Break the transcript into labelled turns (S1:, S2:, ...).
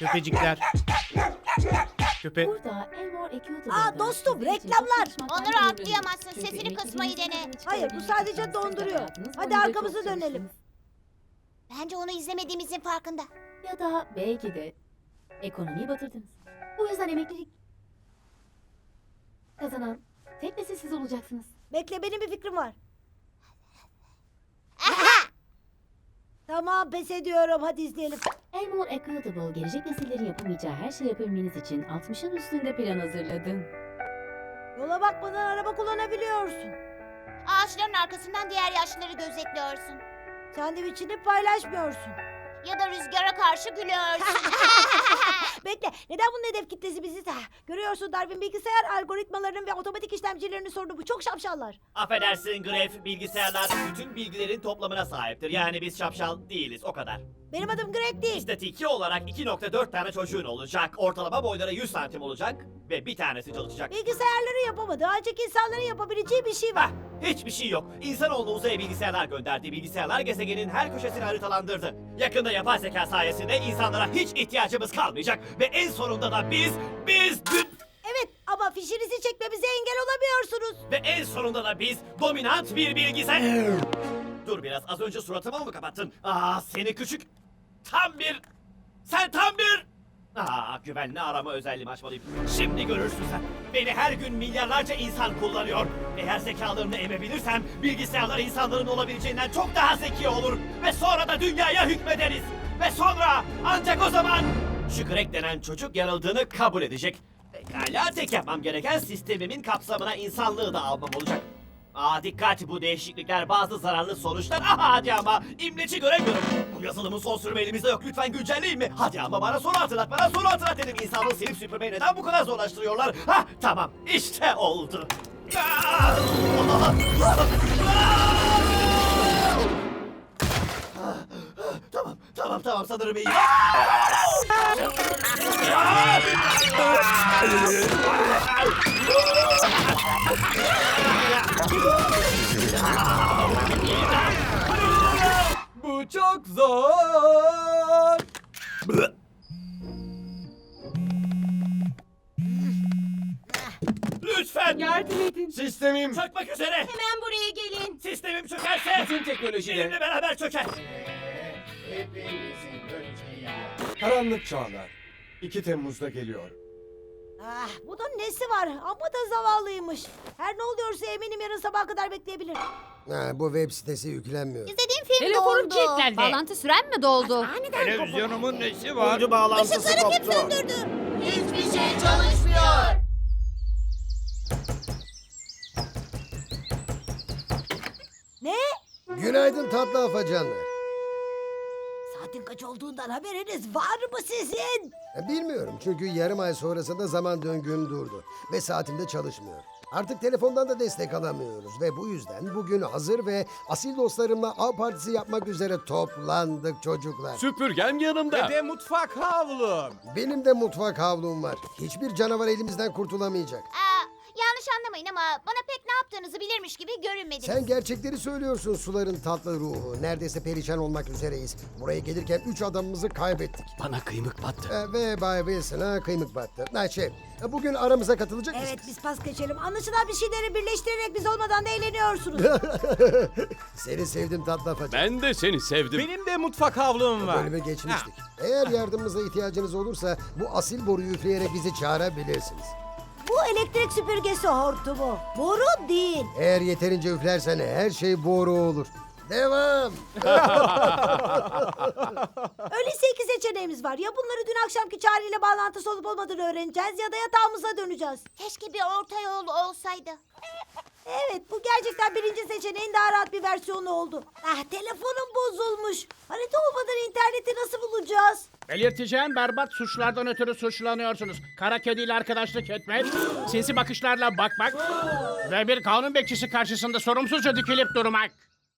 S1: Köpecikler. Köpe...
S2: Burada Elmore Equitable
S3: Aa, dostum, reklamlar.
S4: Onları atlayamazsın. Sesini kısmayı dene.
S3: Hayır, bu sadece donduruyor. Hadi arkamızı dönelim.
S4: Bence onu izlemediğimizin farkında.
S2: Ya da belki de ekonomiyi batırdınız. Bu yüzden emeklilik kazanan tek ve siz olacaksınız.
S3: Bekle benim bir fikrim var. Tamam pes ediyorum hadi izleyelim.
S2: Elmore Equitable gelecek nesillerin yapamayacağı her şeyi yapabilmeniz için 60'ın üstünde plan hazırladım.
S3: Yola bakmadan araba kullanabiliyorsun.
S4: Ağaçların arkasından diğer yaşlıları gözetliyorsun.
S3: Sandviçini paylaşmıyorsun.
S4: Ya da rüzgara karşı gülüyorsun.
S3: Bekle neden bunun hedef kitlesi biziz? Ha, Görüyorsun Darwin bilgisayar algoritmalarının ve otomatik işlemcilerinin sorunu bu. Çok şapşallar.
S5: Affedersin Gref, bilgisayarlar bütün bilgilerin toplamına sahiptir. Yani biz şapşal değiliz, o kadar.
S3: Benim adım Greg değil.
S5: İstatiki olarak 2.4 tane çocuğun olacak. Ortalama boyları 100 santim olacak. Ve bir tanesi çalışacak.
S3: Bilgisayarları yapamadı ancak insanların yapabileceği bir şey var.
S5: Hah, hiçbir şey yok. İnsanoğlu uzaya bilgisayarlar gönderdi. Bilgisayarlar gezegenin her köşesini haritalandırdı. Yakında yapay zeka sayesinde insanlara hiç ihtiyacımız kalmayacak. Ve en sonunda da biz, biz,
S3: Evet ama fişinizi çekmemize engel olamıyorsunuz.
S5: ve en sonunda da biz dominant bir bilgisayar... Dur biraz, az önce suratıma mı kapattın? Aa, seni küçük... Tam bir... Sen tam bir... Aa, güvenli arama özelliğimi açmalıyım. Şimdi görürsün sen. Beni her gün milyarlarca insan kullanıyor. Eğer zekalarını emebilirsem bilgisayarlar insanların olabileceğinden çok daha zeki olur. Ve sonra da dünyaya hükmederiz. Ve sonra ancak o zaman şu Greg denen çocuk yanıldığını kabul edecek. Pekala tek yapmam gereken sistemimin kapsamına insanlığı da almam olacak. Aa dikkat bu değişiklikler bazı zararlı sonuçlar. Aha hadi ama imleci göremiyorum. Bu yazılımın son sürümü elimizde yok. Lütfen güncelleyin mi? Hadi ama bana soru hatırlat. Bana soru hatırlat dedim. İnsanlığı silip süpürmeyi neden bu kadar zorlaştırıyorlar? Ha tamam işte oldu. Tamam tamam tamam sanırım iyi.
S6: Bu çok zor.
S5: Lütfen
S2: Yardım edin.
S6: Sistemim
S5: çökmek üzere.
S4: Hemen buraya gelin.
S5: Sistemim çökerse
S6: bütün teknolojiyle
S5: benimle beraber çöker.
S6: karanlık çağlar. 2 Temmuz'da geliyor.
S3: Ah, bunun nesi var? Amma da zavallıymış. Her ne oluyorsa eminim yarın sabaha kadar bekleyebilir.
S7: Ha, bu web sitesi yüklenmiyor.
S4: İzlediğim film
S8: Telefonum
S4: doldu.
S8: kilitlendi.
S4: Bağlantı süren mi doldu?
S3: Aniden
S1: Televizyonun nesi var?
S5: Uydu bağlantısı
S4: Işıkları kim
S5: koptu.
S4: söndürdü? Hiçbir şey çalışmıyor.
S3: Ne?
S7: Günaydın tatlı afacanlar.
S3: Saatin kaç olduğundan haberiniz var mı sizin?
S7: E, Bilmiyorum çünkü yarım ay sonrasında zaman döngüm durdu ve saatimde çalışmıyor. Artık telefondan da destek alamıyoruz ve bu yüzden bugün hazır ve asil dostlarımla av partisi yapmak üzere toplandık çocuklar.
S9: Süpürgem yanımda.
S6: Ve de mutfak havlum.
S7: Benim de mutfak havlum var. Hiçbir canavar elimizden kurtulamayacak.
S4: Aa, yanlış anlamayın ama bana pek ne yaptığınızı bilirmiş gibi görünmediniz.
S7: Sen gerçekleri söylüyorsun suların tatlı ruhu. Neredeyse perişan olmak üzereyiz. Buraya gelirken üç adamımızı kaybettik.
S9: Bana kıymık battı.
S7: E, ve Bay Wilson'a kıymık battı. Ha, şey, bugün aramıza katılacak
S3: Evet
S7: mısınız?
S3: biz pas geçelim. Anlaşılan bir şeyleri birleştirerek biz olmadan da eğleniyorsunuz.
S7: Seni sevdim tatlı afacan.
S9: Ben de seni sevdim.
S6: Benim de mutfak havlum var.
S7: Bölüme geçmiştik. Eğer yardımımıza ihtiyacınız olursa bu asil boruyu üfleyerek bizi çağırabilirsiniz.
S3: Bu elektrik süpürgesi hortumu. Boru değil.
S7: Eğer yeterince üflersen her şey boru olur. Devam.
S3: Öyleyse iki seçeneğimiz var. Ya bunları dün akşamki çağrıyla bağlantısı olup olmadığını öğreneceğiz ya da yatağımıza döneceğiz.
S4: Keşke bir orta yol olsaydı.
S3: Evet bu gerçekten birinci seçeneğin daha rahat bir versiyonu oldu. Ah telefonum bozulmuş. Harita olmadan interneti nasıl bulacağız?
S1: Belirteceğim berbat suçlardan ötürü suçlanıyorsunuz. Kara kediyle arkadaşlık etmek, sinsi bakışlarla bakmak ve bir kanun bekçisi karşısında sorumsuzca dikilip durmak.